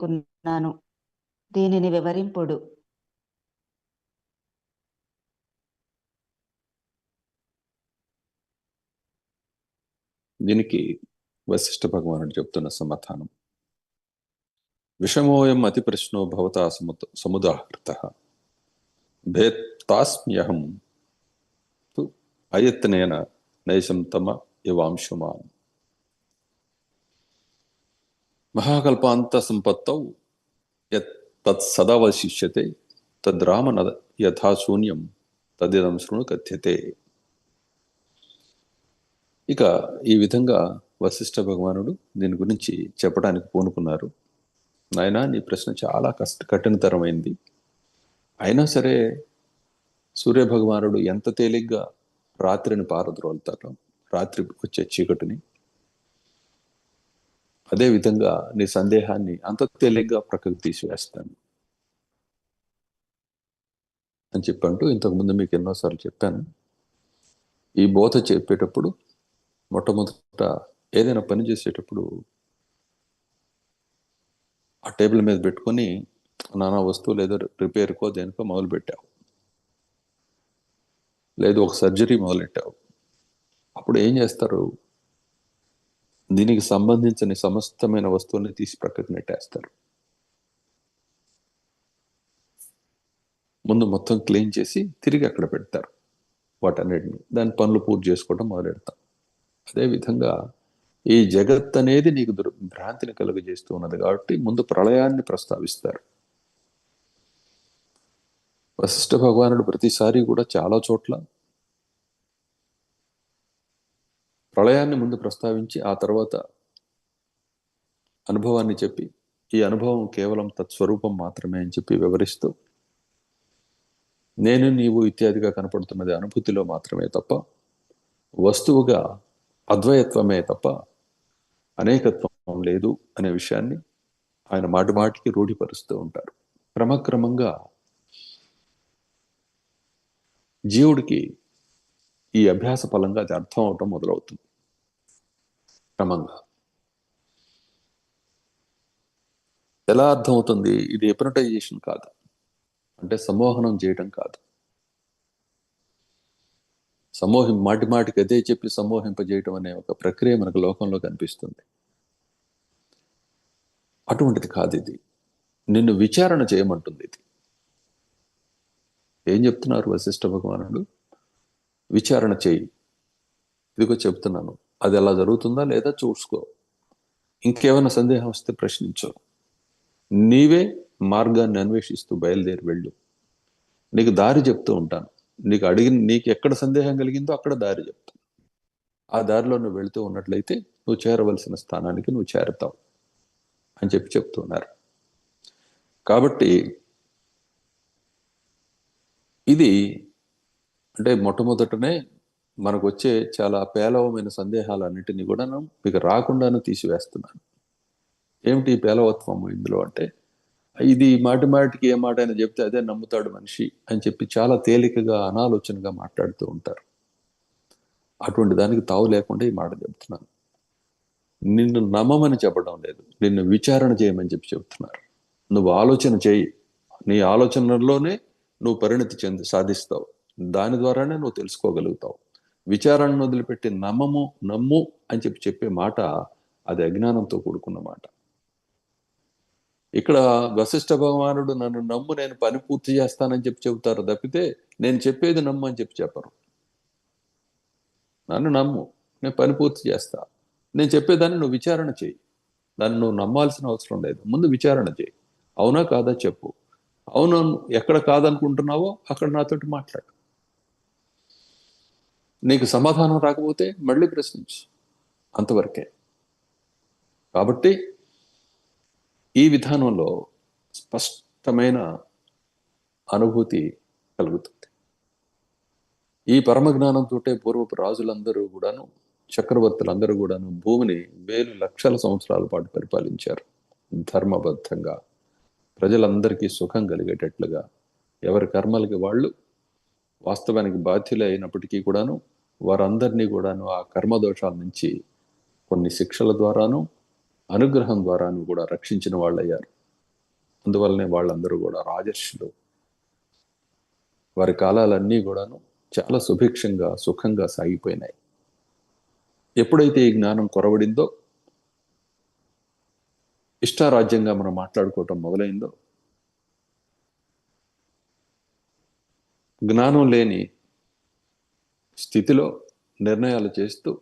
కున్నాను దీనిని వివరింపుడు. దీనికి వశిష్ఠ భగవానుడు చెప్తున్న సమాధానం. విషమోయం అతి ప్రశ్నో భవతా సముద సముదాహృత. భేత్తాస్మ్యహం తు అయత్నేన నైశం తమ ఇవాంశుమాన్ మహాకల్పాంత సంపత్తౌ యత్ తత్ సదవశిష్యతే తద్రామ నద యథాశూన్యం తదిదం శృణు కథ్యతే. ఇక ఈ విధంగా వశిష్ఠ భగవానుడు దీని గురించి చెప్పడానికి పూనుకున్నారు. నాయన నీ ప్రశ్న చాలా కష్ట కఠినతరమైంది. అయినా సరే సూర్య భగవానుడు ఎంత తేలిగ్గా రాత్రిని పారద్రోలుతాడు రాత్రి వచ్చే చీకటిని అదే విధంగా నీ సందేహాన్ని అంత తేలిగ్గా ప్రక్కకు తీసివేస్తాను. అని చెప్పంటూ ఇంతకుముందు మీకు ఎన్నోసార్లు చెప్పాను. ఈ బోధ చెప్పేటప్పుడు మొట్టమొదట ఏదైనా పని చేసేటప్పుడు ఆ టేబుల్ మీద పెట్టుకొని నానా వస్తువులు ఏదో రిపేర్కో దేనికో మొదలు పెట్టావు లేదు ఒక సర్జరీ మొదలెట్టావు. అప్పుడు ఏం చేస్తారు? దీనికి సంబంధించిన సమస్తమైన వస్తువుల్ని తీసి ప్రక్కకు నెట్టేస్తారు. ముందు మొత్తం క్లీన్ చేసి తిరిగి అక్కడ పెడతారు వాటన్నిటిని. దాని పనులు పూర్తి చేసుకోవడం మొదలెడతాం. అదేవిధంగా ఈ జగత్ అనేది నీకు దుర్ భ్రాంతిని కలుగజేస్తూ ఉన్నది కాబట్టి ముందు ప్రళయాన్ని ప్రస్తావిస్తారు. వశిష్ఠ భగవానుడు ప్రతిసారి కూడా చాలా చోట్ల ప్రళయాన్ని ముందు ప్రస్తావించి ఆ తర్వాత అనుభవాన్ని చెప్పి ఈ అనుభవం కేవలం తత్స్వరూపం మాత్రమే అని చెప్పి వివరిస్తూ నేను నీవు ఇత్యాదిగా కనపడుతున్నది అనుభూతిలో మాత్రమే తప్ప వస్తువుగా అద్వయత్వమే తప్ప అనేకత్వం లేదు అనే విషయాన్ని ఆయన మాటి మాటికి రూఢిపరుస్తూ ఉంటారు. క్రమక్రమంగా జీవుడికి ఈ అభ్యాస ఫలంగా అది అర్థం అవటం మొదలవుతుంది. క్రమంగా. ఎలా అర్థమవుతుంది? ఇది ఎప్రటైజేషన్ కాదు. అంటే సమ్మోహనం చేయటం కాదు. సమోహం మాటి మాటికి అదే చెప్పి సమోహింపజేయటం అనే ఒక ప్రక్రియ మనకు లోకంలో కనిపిస్తుంది. అటువంటిది కాదు ఇది. నిన్ను విచారణ చేయమంటుంది ఇది. ఏం చెప్తున్నారు వశిష్ఠ భగవానుడు? విచారణ చేయి. ఇదిగో చెప్తున్నాను. అది ఎలా జరుగుతుందా లేదా చూసుకో. ఇంకేమైనా సందేహం వస్తే ప్రశ్నించు. నీవే మార్గాన్ని అన్వేషిస్తూ బయలుదేరి వెళ్ళు. నీకు దారి చెప్తూ ఉంటాను. నీకు అడిగిన నీకు ఎక్కడ సందేహం కలిగిందో అక్కడ దారి చెప్తాను. ఆ దారిలో నువ్వు వెళుతూ ఉన్నట్లయితే నువ్వు చేరవలసిన స్థానానికి నువ్వు చేరతావు అని చెప్పి చెప్తున్నారు కాబట్టి ఇది అంటే మొట్టమొదటనే మనకు వచ్చే చాలా పేలవమైన సందేహాలన్నింటినీ కూడా మీకు రాకుండానే తీసివేస్తున్నాను. ఏమిటి పేలవత్వం పేలవత్వము ఇందులో అంటే ఇది మాటి మాటికి ఏ మాట అయినా చెప్తే అదే నమ్ముతాడు మనిషి అని చెప్పి చాలా తేలికగా అనాలోచనగా మాట్లాడుతూ ఉంటారు. అటువంటి దానికి తావు లేకుండా ఈ మాట చెప్తున్నాను. నిన్ను నమ్మమని చెప్పడం లేదు నిన్ను విచారణ చేయమని చెప్పి చెబుతున్నారు నువ్వు ఆలోచన చేయి నీ ఆలోచనలోనే నువ్వు పరిణతి చెంది సాధిస్తావు. దాని ద్వారానే నువ్వు తెలుసుకోగలుగుతావు. విచారణను వదిలిపెట్టి నమ్మము నమ్ము అని చెప్పి చెప్పే మాట అది అజ్ఞానంతో కూడుకున్న మాట. ఇక్కడ వశిష్ఠ భగవానుడు నన్ను నమ్ము నేను పని పూర్తి చేస్తానని చెప్పి చెబుతారు తప్పితే నేను చెప్పేది నమ్ము అని చెప్పి చెప్పరు. నన్ను నమ్ము నేను పని పూర్తి చేస్తా. నేను చెప్పేదాన్ని నువ్వు విచారణ చేయి. దాన్ని నువ్వు నమ్మాల్సిన అవసరం లేదు. ముందు విచారణ చేయి. అవునా కాదా చెప్పు. అవును ఎక్కడ కాదనుకుంటున్నావో అక్కడ నాతోటి మాట్లాడు. నీకు సమాధానం రాకపోతే మళ్ళీ ప్రశ్నించు. అంతవరకే. కాబట్టి ఈ విధానంలో స్పష్టమైన అనుభూతి కలుగుతుంది. ఈ పరమ జ్ఞానంతో పూర్వపు రాజులందరూ కూడాను చక్రవర్తులందరూ కూడాను భూమిని వేలు లక్షల సంవత్సరాల పాటు పరిపాలించారు. ధర్మబద్ధంగా ప్రజలందరికీ సుఖం కలిగేటట్లుగా ఎవరి కర్మలకి వాళ్ళు వాస్తవానికి బాధ్యులు అయినప్పటికీ కూడాను వారందరినీ కూడాను ఆ కర్మదోషాల నుంచి కొన్ని శిక్షల ద్వారాను అనుగ్రహం ద్వారాను కూడా రక్షించిన వాళ్ళు అయ్యారు అందువల్లనే వాళ్ళందరూ కూడా రాజర్షులు వారి కాలాలన్నీ కూడాను చాలా సుభిక్షంగా సుఖంగా సాగిపోయినాయి. ఎప్పుడైతే ఈ జ్ఞానం కొరవడిందో ఇష్టారాజ్యంగా మనం మాట్లాడుకోవటం మొదలైందో జ్ఞానం లేని స్థితిలో నిర్ణయాలు చేస్తూ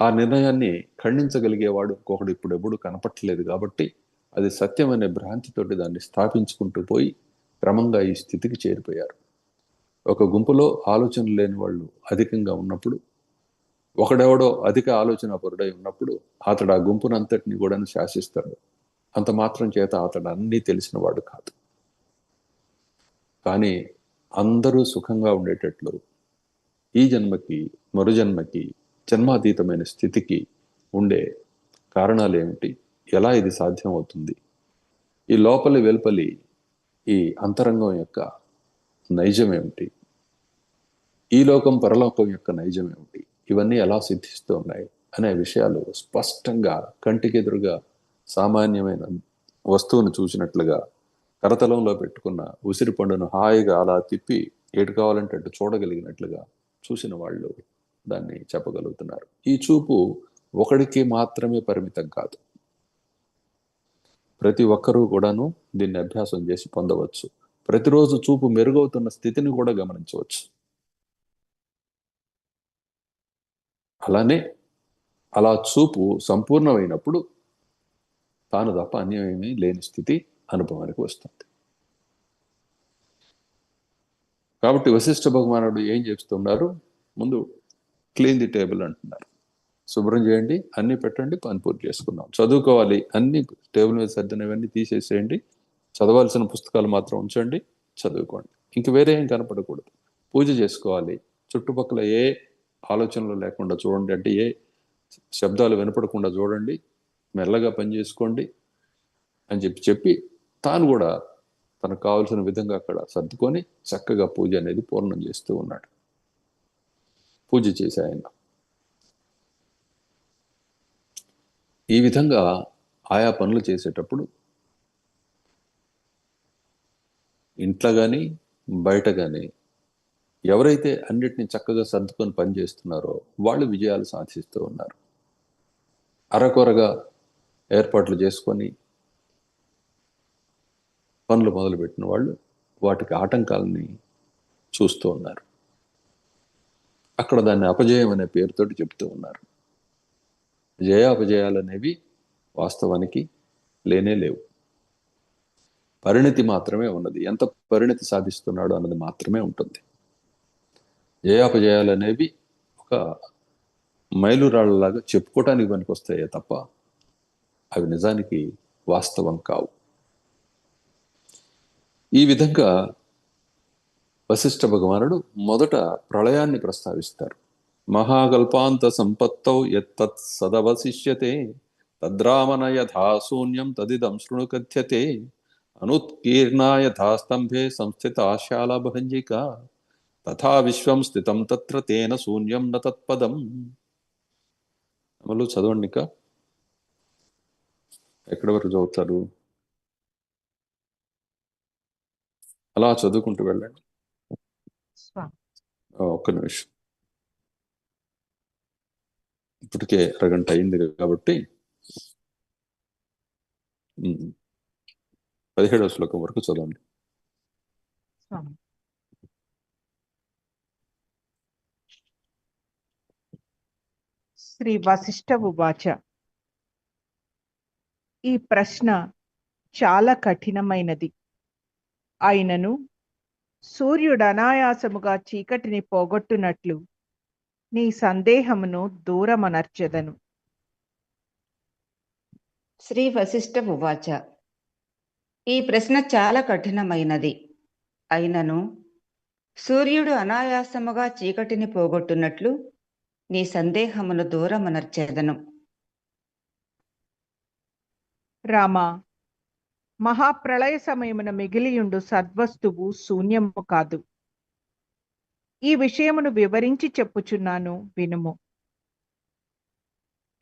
ఆ నిర్ణయాన్ని ఖండించగలిగేవాడు ఇంకొకడు ఇప్పుడు ఎప్పుడు కనపట్టలేదు కాబట్టి అది సత్యం అనే భ్రాంతితోటి దాన్ని స్థాపించుకుంటూ పోయి క్రమంగా ఈ స్థితికి చేరిపోయారు. ఒక గుంపులో ఆలోచన లేని వాళ్ళు అధికంగా ఉన్నప్పుడు ఒకడెవడో అధిక ఆలోచన పరుడై ఉన్నప్పుడు అతడు ఆ గుంపునంతటిని కూడా శాసిస్తాడు. అంత మాత్రం చేత అతడు అన్నీ తెలిసిన వాడు కాదు. కానీ అందరూ సుఖంగా ఉండేటట్లు ఈ జన్మకి మరు జన్మకి జన్మాతీతమైన స్థితికి ఉండే కారణాలు ఏమిటి ఎలా ఇది సాధ్యం అవుతుంది ఈ లోపలి వెలుపలి ఈ అంతరంగం యొక్క నైజం ఏమిటి ఈ లోకం పరలోకం యొక్క నైజం ఏమిటి ఇవన్నీ ఎలా సిద్ధిస్తూ ఉన్నాయి? అనే విషయాలు స్పష్టంగా కంటికెదురుగా సామాన్యమైన వస్తువును చూసినట్లుగా కరతలంలో పెట్టుకున్న ఉసిరి పండును హాయిగా అలా తిప్పి ఎటు కావాలంటే అటు చూడగలిగినట్లుగా చూసిన వాళ్ళు దాన్ని చెప్పగలుగుతున్నారు. ఈ చూపు ఒకడికి మాత్రమే పరిమితం కాదు. ప్రతి ఒక్కరూ కూడాను దీన్ని అభ్యాసం చేసి పొందవచ్చు. ప్రతిరోజు చూపు మెరుగవుతున్న స్థితిని కూడా గమనించవచ్చు. అలానే అలా చూపు సంపూర్ణమైనప్పుడు తాను తప్ప అన్యమేమీ లేని స్థితి అనుభవానికి వస్తుంది. కాబట్టి వశిష్ఠ భగవానుడు ఏం చేస్తున్నారు ముందు క్లీన్ ది టేబుల్ అంటున్నారు. శుభ్రం చేయండి అన్ని పెట్టండి పని పూర్తి చేసుకుందాం. చదువుకోవాలి అన్ని టేబుల్ మీద సర్దినవన్నీ తీసేసేయండి. చదవాల్సిన పుస్తకాలు మాత్రం ఉంచండి చదువుకోండి. ఇంక వేరే ఏం కనపడకూడదు. పూజ చేసుకోవాలి. చుట్టుపక్కల ఏ ఆలోచనలు లేకుండా చూడండి. అంటే ఏ శబ్దాలు వినపడకుండా చూడండి. మెల్లగా పని చేసుకోండి అని చెప్పి చెప్పి తాను కూడా తనకు కావలసిన విధంగా అక్కడ సర్దుకొని చక్కగా పూజ అనేది పూర్ణం చేస్తూ ఉన్నాడు. పూజ చేసే ఆయన. ఈ విధంగా ఆయా పనులు చేసేటప్పుడు ఇంట్లో కానీ బయట కానీ ఎవరైతే అన్నిటిని చక్కగా సర్దుకొని పనిచేస్తున్నారో వాళ్ళు విజయాలు సాధిస్తూ ఉన్నారు. అరకొరగా ఏర్పాట్లు చేసుకొని పనులు మొదలుపెట్టిన వాళ్ళు వాటికి ఆటంకాలని చూస్తూ ఉన్నారు. అక్కడ దాన్ని అపజయం అనే పేరుతోటి చెప్తూ ఉన్నారు. జయ అపజయాలు అనేవి వాస్తవానికి లేనే లేవు. పరిణతి మాత్రమే ఉన్నది. ఎంత పరిణతి సాధిస్తున్నాడు అన్నది మాత్రమే ఉంటుంది. జయాపజయాలు అనేవి ఒక మైలురాళ్ళలాగా చెప్పుకోవటానికి పనికి వస్తాయే తప్ప అవి నిజానికి వాస్తవం కావు. ఈ విధంగా వశిష్ఠ భగవానుడు మొదట ప్రళయాన్ని ప్రస్తావిస్తారు. మహాకల్పాంత సంపత్తౌ ఎత్తత్ సదవశిష్యతే తద్రామన శూన్యం తదిదం శృణు కథ్యతే అనుత్కీర్ణా యథా స్తంభే సంస్థిత ఆశాలభంజిక తథా విశ్వం స్థితం తత్ర తేన శూన్యం న తత్పదం అమలు చదవండి ఇంకా. ఎక్కడి వరకు చదువుతారు? అలా చదువుకుంటూ వెళ్ళండి. ఒక్క నిమిషం. ఇప్పటికే అరగంట అయింది కాబట్టి. పదిహేడవ శ్లోకం వరకు చదవండి. శ్రీ వశిష్ఠ ఉవాచ. ఈ ప్రశ్న చాలా కఠినమైనది. అయినను సూర్యుడు అనాయాసముగా చీకటిని పోగొట్టునట్లు నీ సందేహమును దూరమనర్చెదను. శ్రీ వశిష్ఠ ఉవాచ. ఈ ప్రశ్న చాలా కఠినమైనది. అయినను సూర్యుడు అనాయాసముగా చీకటిని పోగొట్టున్నట్లు నీ సందేహమును దూరమనర్చెదను. రామ మహాప్రళయ సమయమున మిగిలియుండు సద్వస్తువు శూన్యము కాదు. ఈ విషయమును వివరించి చెప్పుచున్నాను వినుము.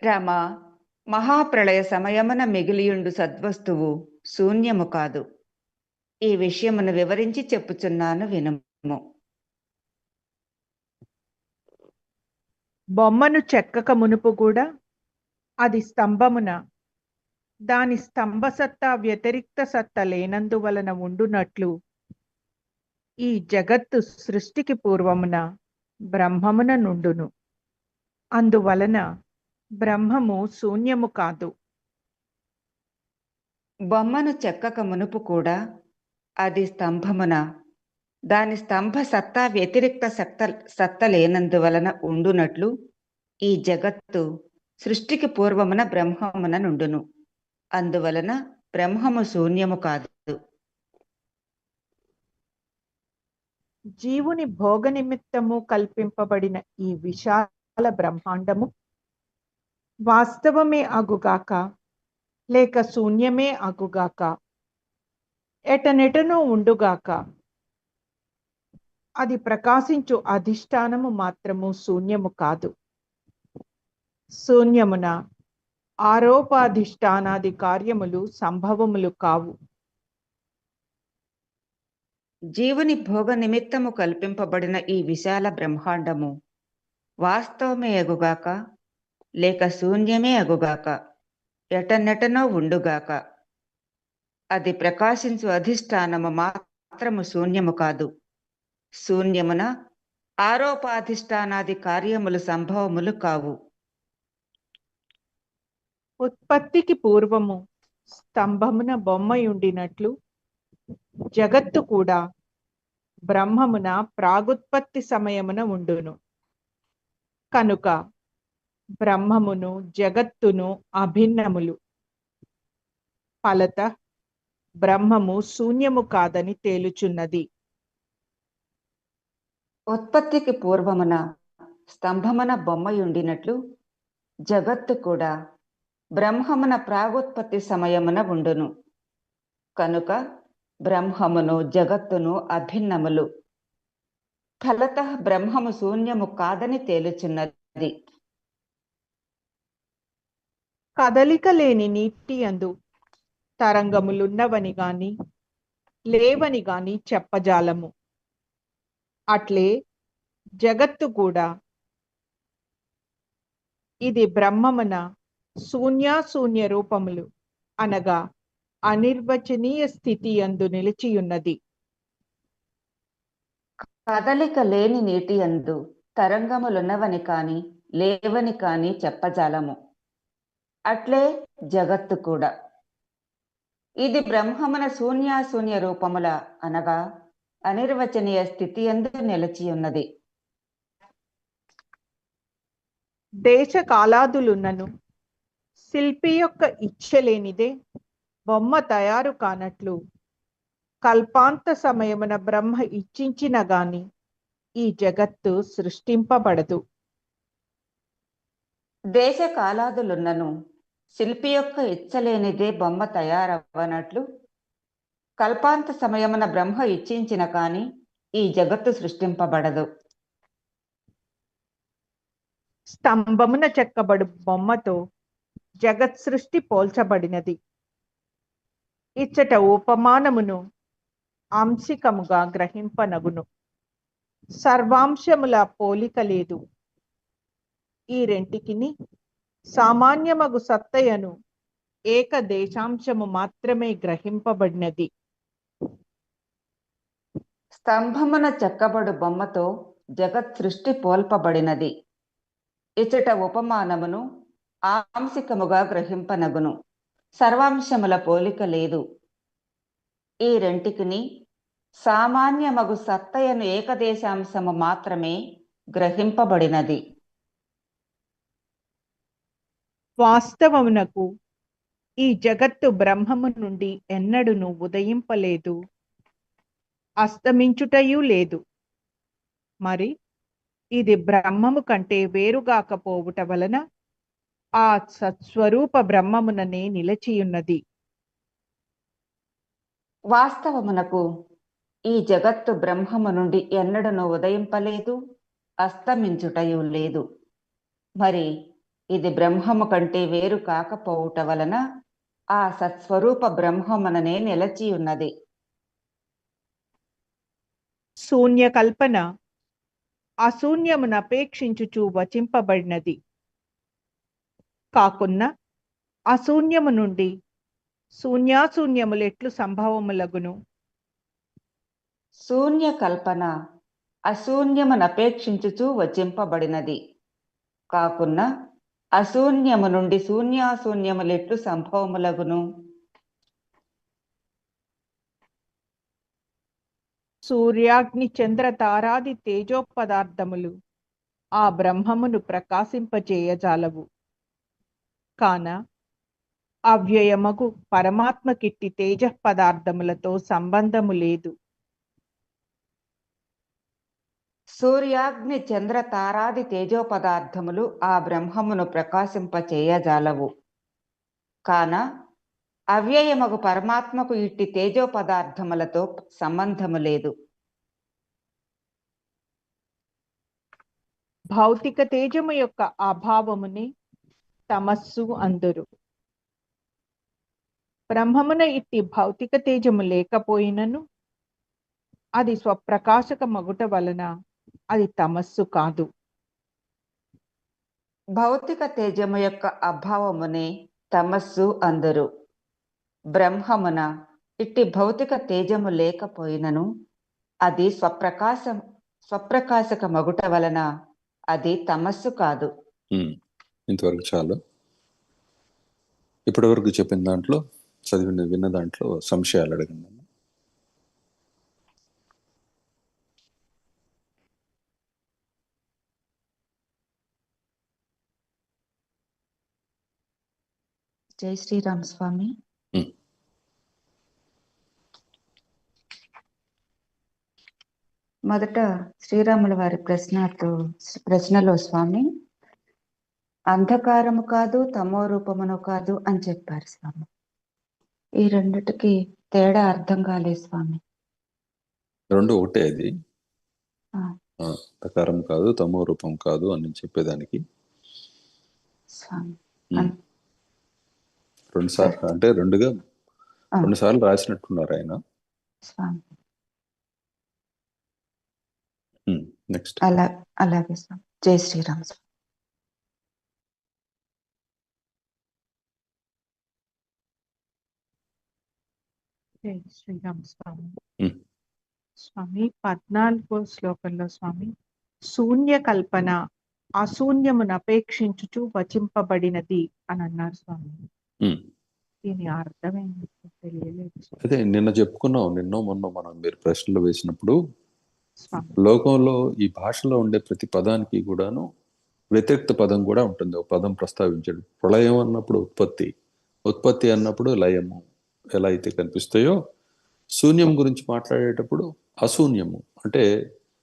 రామ మహాప్రళయ సమయమున మిగిలియుండు సద్వస్తువు శూన్యము కాదు. ఈ విషయమును వివరించి చెప్పుచున్నాను వినుము. బొమ్మను చెక్కక మునుపు కూడా అది స్తంభమున దాని స్తంభ సత్తా వ్యతిరిక్త సత్త లేనందువలన ఉండునట్లు. ఈ జగత్తు సృష్టికి పూర్వమున బ్రహ్మమున నుండును. అందువలన బ్రహ్మము శూన్యము కాదు. బొమ్మను చెక్కక మునుపు కూడా అది స్తంభమున దాని స్తంభ సత్తా వ్యతిరిక్త సత్త సత్త లేనందువలన ఉండునట్లు ఈ జగత్తు సృష్టికి పూర్వమున బ్రహ్మమున నుండును. అందువలన బ్రహ్మము శూన్యము కాదు. జీవుని భోగ నిమిత్తము కల్పింపబడిన ఈ విశాల బ్రహ్మాండము వాస్తవమే అగుగాక లేక శూన్యమే అగుగాక ఎటనెటనో ఉండుగాక అది ప్రకాశించు అధిష్టానము మాత్రము శూన్యము కాదు. శూన్యమున ఆరోపాధిష్టానాది కార్యములు సంభవములు కావు. జీవుని భోగ నిమిత్తము కల్పింపబడిన ఈ విశాల బ్రహ్మాండము వాస్తవమే అగుగాక లేక శూన్యమే అగుగాక ఎటనెటనో ఉండుగాక. అది ప్రకాశించు అధిష్టానము మాత్రము శూన్యము కాదు. శూన్యమున ఆరోపాధిష్టానాది కార్యములు సంభవములు కావు. ఉత్పత్తికి పూర్వము స్తంభమున బొమ్మయుండినట్లు జగత్తు కూడా బ్రహ్మమున ప్రాగుత్పత్తి సమయమున ఉండును. కనుక బ్రహ్మమును జగత్తును అభిన్నములు. ఫలత బ్రహ్మము శూన్యము కాదని తేలుచున్నది. ఉత్పత్తికి పూర్వమున స్తంభమున బొమ్మయుండినట్లు జగత్తు కూడా బ్రహ్మమున ప్రాగుత్పత్తి సమయమున ఉండును. కనుక బ్రహ్మమును జగత్తును అభిన్నములు. ఫలత బ్రహ్మము శూన్యము కాదని తేలుచున్నది. కదలిక లేని నీటి అందు తరంగములున్నవని గాని లేవని గాని చెప్పజాలము. అట్లే జగత్తు కూడా ఇది బ్రహ్మమున శూన్యాశూన్య రూపములు అనగా అనిర్వచనీయ స్థితి అందు నిలిచియున్నది. కదలిక లేని నీటి అందు తరంగములున్నవని కాని లేవని కాని చెప్పజాలము. అట్లే జగత్తు కూడా. ఇది బ్రహ్మమున శూన్యాశూన్య రూపముల అనగా అనిర్వచనీయ స్థితి ఎందు నిలిచి ఉన్నది దేశ కాలాదులున్నను శిల్పి యొక్క ఇచ్చ లేనిదే బొమ్మ తయారు కానట్లు కల్పాంత సమయమున బ్రహ్మ ఇచ్చించిన గాని ఈ జగత్తు సృష్టింపబడదు. దేశ కాలాదులున్నను శిల్పి యొక్క ఇచ్చలేనిదే బొమ్మ తయారవ్వనట్లు కల్పాంత సమయమున బ్రహ్మ ఇచ్చించిన కాని ఈ జగత్తు సృష్టింపబడదు. స్తంభమున చెక్కబడు బొమ్మతో జగత్ సృష్టి పోల్చబడినది. ఇచ్చట ఉపమానమును ఆంశికముగా గ్రహింపనగును. సర్వాంశముల పోలిక లేదు. ఈ రెంటికిని సామాన్యమగు సత్తయను ఏక దేశాంశము మాత్రమే గ్రహింపబడినది. స్తంభమున చెక్కబడు బొమ్మతో జగత్ సృష్టి పోల్పబడినది. ఇచ్చట ఉపమానమును ఆంశికముగా గ్రహింపనగును. సర్వాంశముల పోలిక లేదు. ఈ రెంటికిని సామాన్యమగు సత్తయను ఏకదేశాంశము మాత్రమే గ్రహింపబడినది. వాస్తవమునకు ఈ జగత్తు బ్రహ్మము నుండి ఎన్నడును ఉదయింపలేదు అస్తమించుటయు లేదు. మరి ఇది బ్రహ్మము కంటే వేరుగాకపోవుట వలన ఆ సత్స్వరూప బ్రహ్మముననే నిలచియున్నది. వాస్తవమునకు ఈ జగత్తు బ్రహ్మము నుండి ఎన్నడను ఉదయింపలేదు అస్తమించుటయు లేదు. మరి ఇది బ్రహ్మము కంటే వేరు కాకపోవుట వలన ఆ సత్స్వరూప బ్రహ్మముననే నిలచి ఉన్నది శూన్య కల్పన అశూన్యమును అపేక్షించుచు వచింపబడినది. కాకున్న అశూన్యము నుండి శూన్యాశూన్యములెట్లు సంభవములగును. శూన్య కల్పన అశూన్యమునపేక్షించుచు వచింపబడినది. కాకున్న అశూన్యము నుండి శూన్యాశూన్యములెట్లు సంభవములగును. సూర్యాగ్ని చంద్ర తారాది తేజో పదార్థములు ఆ బ్రహ్మమును ప్రకాశింపచేయజాలవు కాన అవ్యయమగు పరమాత్మకిట్టి తేజ పదార్థములతో సంబంధము లేదు. సూర్యాగ్ని చంద్ర తారాది తేజో పదార్థములు ఆ బ్రహ్మమును ప్రకాశింపచేయజాలవు కాన అవ్యయమగు పరమాత్మకు ఇట్టి తేజో పదార్థములతో సంబంధము లేదు. భౌతిక తేజము యొక్క అభావముని తమస్సు అందురు. బ్రహ్మమున ఇట్టి భౌతిక తేజము లేకపోయినను అది స్వప్రకాశక మగుట వలన అది తమస్సు కాదు. భౌతిక తేజము యొక్క అభావమునే తమస్సు అందరు. బ్రహ్మమున ఇట్టి భౌతిక తేజము లేకపోయినను అది స్వప్రకాశం స్వప్రకాశక మగుట వలన అది తమస్సు కాదు. ఇంతవరకు చాలు. ఇప్పటి వరకు చెప్పిన దాంట్లో చదివిన విన్న దాంట్లో సంశయాలు అడగండి జై శ్రీరామ్ స్వామి. మొదట శ్రీరాముల వారి ప్రశ్నతో ప్రశ్నలో స్వామి. అంధకారము కాదు తమో రూపమును కాదు అని చెప్పారు స్వామి. ఈ రెండిటికి తేడా అర్థం కాలేదు స్వామి. రెండు ఒకటే అది. అంధకారం కాదు తమో రూపం కాదు అని చెప్పేదానికి. స్వామి. రెండు సార్లు అంటే రెండుగా. రెండు సార్లు రాసినట్టున్నారు ఆయన. స్వామి. నెక్స్ట్. అలా అలాగే స్వామి. జై శ్రీరామ్ శ్రీరామ్ స్వామి. స్వామి పద్నాలుగో శ్లోకంలో స్వామి శూన్య కల్పన అశూన్యమును అపేక్షించుచు వచింపబడినది అని అన్నారు స్వామి. దీని అర్థం ఏంటో తెలియలేదు. అదే నిన్న చెప్పుకున్నాం నిన్నో మొన్న మనం మీరు ప్రశ్నలు వేసినప్పుడు లోకంలో ఈ భాషలో ఉండే ప్రతి పదానికి కూడాను వ్యతిరిక్త పదం కూడా ఉంటుంది ఒక పదం ప్రస్తావించాడు ప్రళయం అన్నప్పుడు ఉత్పత్తి ఉత్పత్తి అన్నప్పుడు లయము ఎలా అయితే కనిపిస్తాయో శూన్యం గురించి మాట్లాడేటప్పుడు అశూన్యము అంటే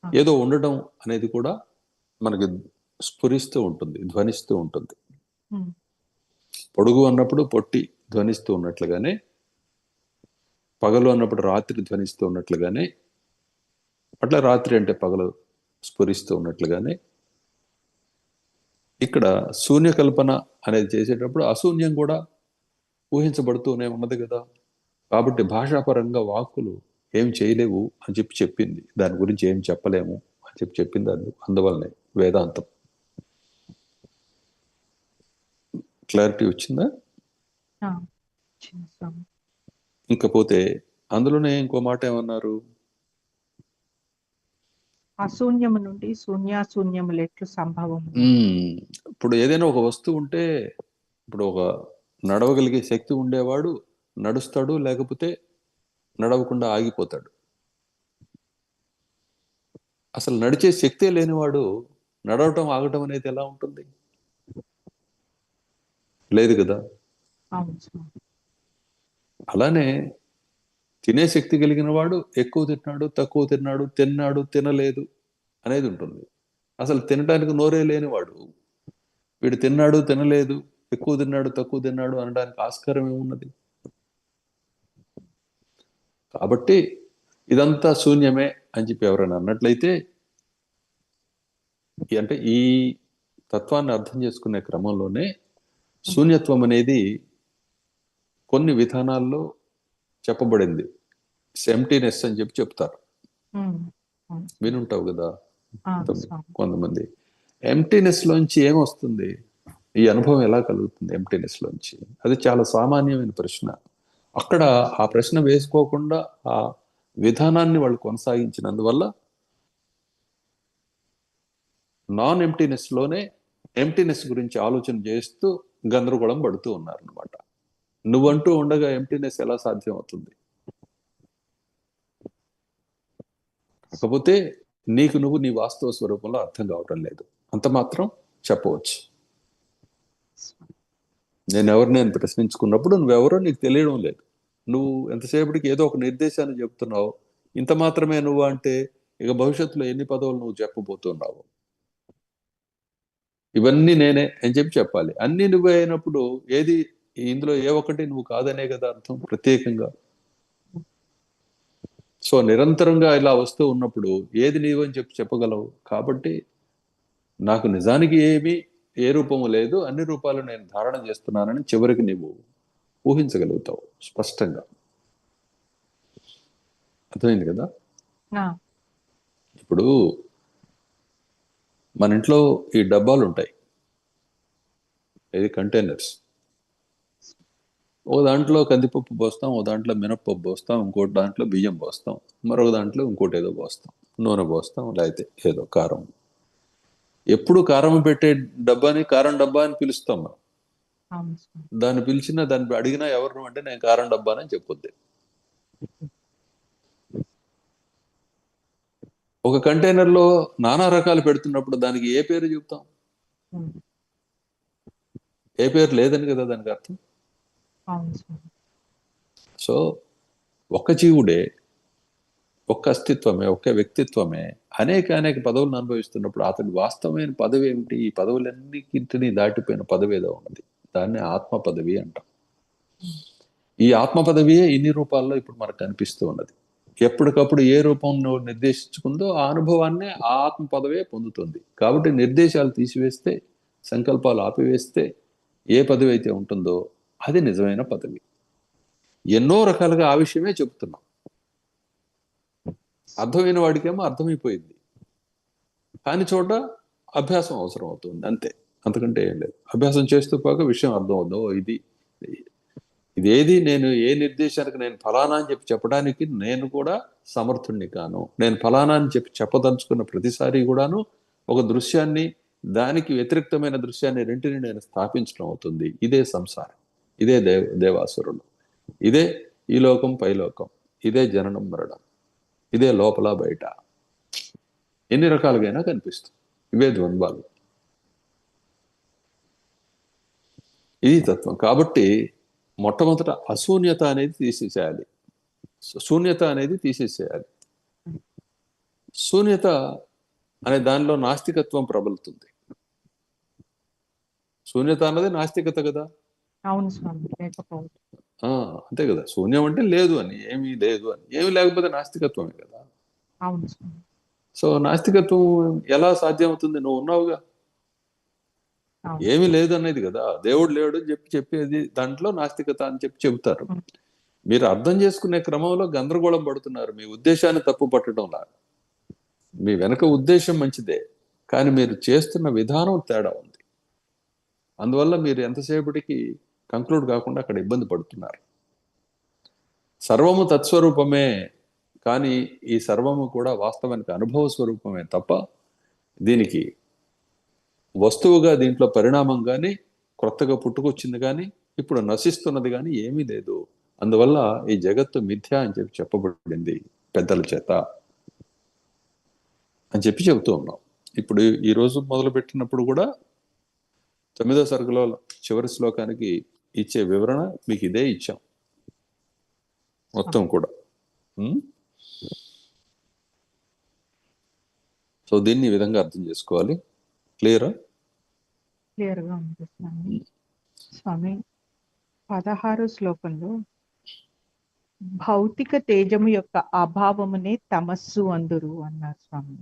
ఏదో ఉండడం అనేది కూడా మనకి స్ఫురిస్తూ ఉంటుంది ధ్వనిస్తూ ఉంటుంది. పొడుగు అన్నప్పుడు పొట్టి ధ్వనిస్తూ ఉన్నట్లుగానే పగలు అన్నప్పుడు రాత్రి ధ్వనిస్తూ ఉన్నట్లుగానే అట్లా రాత్రి అంటే పగలు స్ఫురిస్తూ ఉన్నట్లుగానే ఇక్కడ శూన్య కల్పన అనేది చేసేటప్పుడు అశూన్యం కూడా ఊహించబడుతూనే ఉన్నది కదా. కాబట్టి భాషాపరంగా వాక్కులు ఏం చేయలేవు అని చెప్పి చెప్పింది. దాని గురించి ఏం చెప్పలేము అని చెప్పి చెప్పింది అందు. అందువల్లనే వేదాంతం. క్లారిటీ వచ్చిందా? ఇంకపోతే అందులోనే ఇంకో మాట ఏమన్నారు? అశూన్యము నుండి శూన్యాశూన్యములు ఎట్లు సంభవం. ఇప్పుడు ఏదైనా ఒక వస్తువు ఉంటే ఇప్పుడు ఒక నడవగలిగే శక్తి ఉండేవాడు నడుస్తాడు లేకపోతే నడవకుండా ఆగిపోతాడు. అసలు నడిచే శక్తే లేనివాడు నడవటం ఆగటం అనేది ఎలా ఉంటుంది? లేదు కదా? అలానే తినే శక్తి కలిగిన వాడు ఎక్కువ తిన్నాడు తక్కువ తిన్నాడు తిన్నాడు తినలేదు అనేది ఉంటుంది. అసలు తినడానికి నోరే లేనివాడు వీడు తిన్నాడు తినలేదు ఎక్కువ తిన్నాడు తక్కువ తిన్నాడు అనడానికి ఆస్కారం ఏమున్నది? కాబట్టి ఇదంతా శూన్యమే అని చెప్పి ఎవరైనా అన్నట్లయితే అంటే ఈ తత్వాన్ని అర్థం చేసుకునే క్రమంలోనే శూన్యత్వం అనేది కొన్ని విధానాల్లో చెప్పబడింది. సెంటీనెస్ అని చెప్పి చెప్తారు. వినుంటావు కదా? కొంతమంది. ఎంటీనెస్ లోంచి ఏమొస్తుంది? ఈ అనుభవం ఎలా కలుగుతుంది ఎంటీనెస్ లోంచి? అది చాలా సామాన్యమైన ప్రశ్న. అక్కడ ఆ ప్రశ్న వేసుకోకుండా ఆ విధానాన్ని వాళ్ళు కొనసాగించినందువల్ల నాన్ ఎంటీనెస్లోనే ఎంటీనెస్ గురించి ఆలోచన చేస్తూ గందరగోళం పడుతూ ఉన్నారనమాట నువ్వంటూ ఉండగా ఎంటీనెస్ ఎలా సాధ్యం అవుతుంది కాకపోతే నీకు నువ్వు నీ వాస్తవ స్వరూపంలో అర్థం కావటం లేదు. అంత మాత్రం చెప్పవచ్చు. నేను ఎవరు నేను ప్రశ్నించుకున్నప్పుడు నువ్వెవరో నీకు తెలియడం లేదు. నువ్వు ఎంతసేపటికి ఏదో ఒక నిర్దేశాన్ని చెప్తున్నావు. ఇంత మాత్రమే నువ్వు అంటే ఇక భవిష్యత్తులో ఎన్ని పదవులు నువ్వు చెప్పబోతున్నావు? ఇవన్నీ నేనే అని చెప్పి చెప్పాలి. అన్ని నువ్వే అయినప్పుడు ఏది ఇందులో ఏ ఒక్కటి నువ్వు కాదనే కదా అర్థం ప్రత్యేకంగా. సో నిరంతరంగా ఇలా వస్తూ ఉన్నప్పుడు ఏది నీవని చెప్పి చెప్పగలవు? కాబట్టి నాకు నిజానికి ఏమీ ఏ రూపము లేదు అన్ని రూపాలు నేను ధారణ చేస్తున్నానని చివరికి నీవు ఊహించగలుగుతావు స్పష్టంగా. అర్థమైంది కదా? ఇప్పుడు మన ఇంట్లో ఈ డబ్బాలు ఉంటాయి. ఇది కంటైనర్స్. ఓ దాంట్లో కందిపప్పు పోస్తాం ఓ దాంట్లో మినప్పప్పు పోస్తాం ఇంకోటి దాంట్లో బియ్యం పోస్తాం మరొక దాంట్లో ఇంకోటి ఏదో పోస్తాం నూనె పోస్తాం లేకపోతే ఏదో కారం. ఎప్పుడు కారం పెట్టే డబ్బాని కారం డబ్బా అని పిలుస్తాం మనం. దాన్ని పిలిచినా దాన్ని అడిగినా ఎవరు అంటే నేను కారం డబ్బా అని చెప్పొద్ది. ఒక కంటైనర్లో నానా రకాలు పెడుతున్నప్పుడు దానికి ఏ పేరు చెప్తాం? ఏ పేరు లేదని కదా దానికి అర్థం? సో ఒక్క జీవుడే ఒక్క అస్తిత్వమే ఒక్క వ్యక్తిత్వమే. అనేక అనేక పదవులను అనుభవిస్తున్నప్పుడు అతడి వాస్తవమైన పదవి ఏమిటి? ఈ పదవులన్నింటినీ దాటిపోయిన పదవి ఏదో ఉన్నది. దాన్ని ఆత్మ పదవి అంటాం. ఈ ఆత్మ పదవియే ఇన్ని రూపాల్లో ఇప్పుడు మనకు కనిపిస్తూ ఉన్నది. ఎప్పటికప్పుడు ఏ రూపం నిర్దేశించుకుందో ఆ అనుభవాన్ని ఆ ఆత్మ పదవే పొందుతుంది. కాబట్టి నిర్దేశాలు తీసివేస్తే సంకల్పాలు ఆపివేస్తే ఏ పదవి అయితే ఉంటుందో అది నిజమైన పదవి. ఎన్నో రకాలుగా ఆ విషయమే చెబుతున్నాం. అర్థమైన వాడికేమో అర్థమైపోయింది. కాని చోట అభ్యాసం అవసరం అవుతుంది. అంతే. అంతకంటే ఏం లేదు. అభ్యాసం చేస్తూ పోక విషయం అర్థం అవుతుందో ఇది ఇదేది నేను ఏ నిర్దేశానికి నేను ఫలానా అని చెప్పి చెప్పడానికి నేను కూడా సమర్థుణ్ణి కాను. నేను ఫలానా అని చెప్పి చెప్పదలుచుకున్న ప్రతిసారి కూడాను ఒక దృశ్యాన్ని దానికి వ్యతిరేక్తమైన దృశ్యాన్ని రెంటిని నేను స్థాపించడం అవుతుంది. ఇదే సంసారం. ఇదే దేవ దేవాసురులు. ఇదే ఈ లోకం పైలోకం ఇదే జననం మరణం. ఇదే లోపల బయట. ఎన్ని రకాలుగైనా కనిపిస్తుంది. ఇవే ద్వంద్వాలు. ఇది తత్వం. కాబట్టి మొట్టమొదట అశూన్యత అనేది తీసేసేయాలి. శూన్యత అనేది తీసేసేయాలి. శూన్యత అనే దానిలో నాస్తికత్వం ప్రబలుతుంది. శూన్యత అన్నది నాస్తికత కదా? అవును స్వామి అంతే కదా. శూన్యం అంటే లేదు అని ఏమీ లేదు అని. ఏమీ లేకపోతే నాస్తికత్వమే కదా. సో నాస్తికత్వం ఎలా సాధ్యం అవుతుంది నువ్వు ఉన్నావుగా. ఏమీ లేదు అనేది కదా. దేవుడు లేడు అని చెప్పి చెప్పేది దాంట్లో నాస్తికత అని చెప్పి చెబుతారు. మీరు అర్థం చేసుకునే క్రమంలో గందరగోళం పడుతున్నారు. మీ ఉద్దేశాన్ని తప్పు పట్టడంలా మీ వెనక ఉద్దేశం మంచిదే కానీ మీరు చేస్తున్న విధానం తేడా ఉంది. అందువల్ల మీరు ఎంతసేపటికి కంక్లూడ్ కాకుండా అక్కడ ఇబ్బంది పడుతున్నారు. సర్వము తత్స్వరూపమే కానీ ఈ సర్వము కూడా వాస్తవానికి అనుభవ స్వరూపమే తప్ప దీనికి వస్తువుగా దీంట్లో పరిణామం కానీ క్రొత్తగా పుట్టుకొచ్చింది కానీ ఇప్పుడు నశిస్తున్నది కానీ ఏమీ లేదు. అందువల్ల ఈ జగత్తు మిథ్య అని చెప్పి చెప్పబడింది పెద్దల చేత. అని చెప్పి చెబుతూ ఉన్నాం. ఇప్పుడు ఈ రోజు మొదలు పెట్టినప్పుడు కూడా తొమ్మిదో సరుకులో చివరి శ్లోకానికి ఇచ్చే వివరణ మీకు ఇదే ఇచ్చాం. మొత్తం కూడా? సో దీన్ని ఈ విధంగా అర్థం చేసుకోవాలి. క్లియరా? క్లియర్గా ఉంది స్వామి స్వామి పదహారు శ్లోకంలో భౌతిక తేజము యొక్క అభావమునే తమస్సు అందురు అన్నారు స్వామి.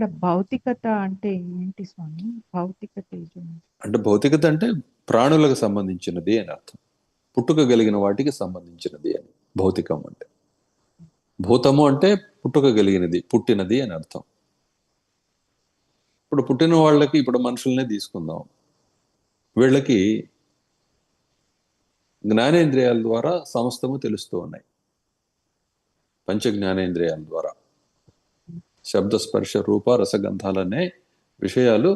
ఇక్కడ భౌతికత అంటే ఏంటి స్వామి? భౌతిక తేజం అంటే భౌతికత అంటే ప్రాణులకు సంబంధించినది అని అర్థం. పుట్టుక కలిగిన వాటికి సంబంధించినది అని. భౌతికం అంటే. భూతము అంటే పుట్టుక కలిగినది పుట్టినది అని అర్థం. ఇప్పుడు పుట్టిన వాళ్ళకి ఇప్పుడు మనుషుల్నే తీసుకుందాం. వీళ్ళకి జ్ఞానేంద్రియాల ద్వారా సమస్తము తెలుస్తూ ఉన్నాయి. పంచ జ్ఞానేంద్రియాల ద్వారా. శబ్ద స్పర్శ రూప రసగంధాలనే విషయాలు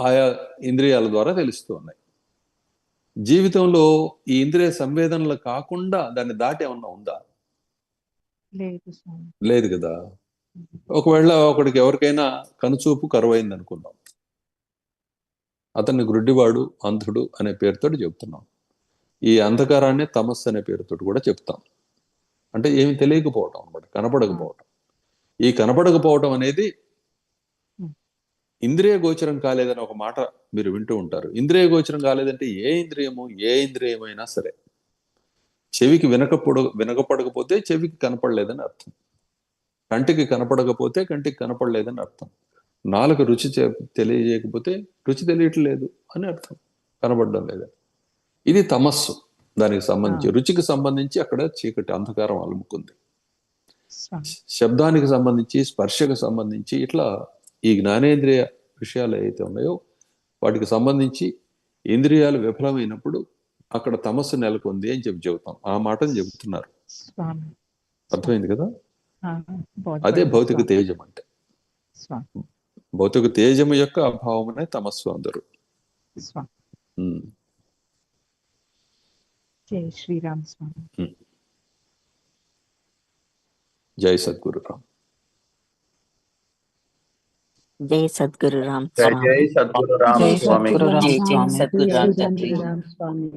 ఆయా ఇంద్రియాల ద్వారా తెలుస్తూ ఉన్నాయి జీవితంలో ఈ ఇంద్రియ సంవేదనలు కాకుండా దాన్ని దాటి ఏమన్నా ఉందా? లేదు కదా. ఒకవేళ ఒకడికి ఎవరికైనా కనుచూపు కరువైంది అనుకుందాం అతన్ని గుడ్డివాడు అంధుడు అనే పేరుతో చెప్తున్నాం. ఈ అంధకారాన్ని తమస్సు అనే పేరుతో కూడా చెప్తాం. అంటే ఏమి తెలియకపోవటం అన్నమాట కనపడకపోవటం. ఈ కనపడకపోవటం అనేది ఇంద్రియ గోచరం కాలేదని ఒక మాట మీరు వింటూ ఉంటారు. ఇంద్రియ గోచరం కాలేదంటే ఏ ఇంద్రియము ఏ ఇంద్రియమైనా సరే. చెవికి వినకపోడ వినకపడకపోతే చెవికి కనపడలేదని అర్థం. కంటికి కనపడకపోతే కంటికి కనపడలేదని అర్థం. నాలుగు రుచి చే- తెలియజేయకపోతే రుచి తెలియట్లేదు అని అర్థం. కనపడడం లేదు. ఇది తమస్సు. దానికి సంబంధించి రుచికి సంబంధించి అక్కడ చీకటి అంధకారం అలుముకుంది. శబ్దానికి సంబంధించి స్పర్శకు సంబంధించి ఇట్లా ఈ జ్ఞానేంద్రియ విషయాలు ఏవైతే ఉన్నాయో వాటికి సంబంధించి ఇంద్రియాలు విఫలమైనప్పుడు అక్కడ తమస్సు నెలకొంది అని చెప్పి చెబుతాం. ఆ మాటను చెబుతున్నారు. అర్థమైంది కదా? అదే భౌతిక. తేజం అంటే. భౌతిక తేజము యొక్క అభావమనే తమస్సు అందరు. స్వామి ఉమ్. జై శ్రీరామ్ స్వామి జై సద్గురు రామ్ జై సద్గురు రామ్ జై స్వామి జై సద్గురు రామ జై స్వామి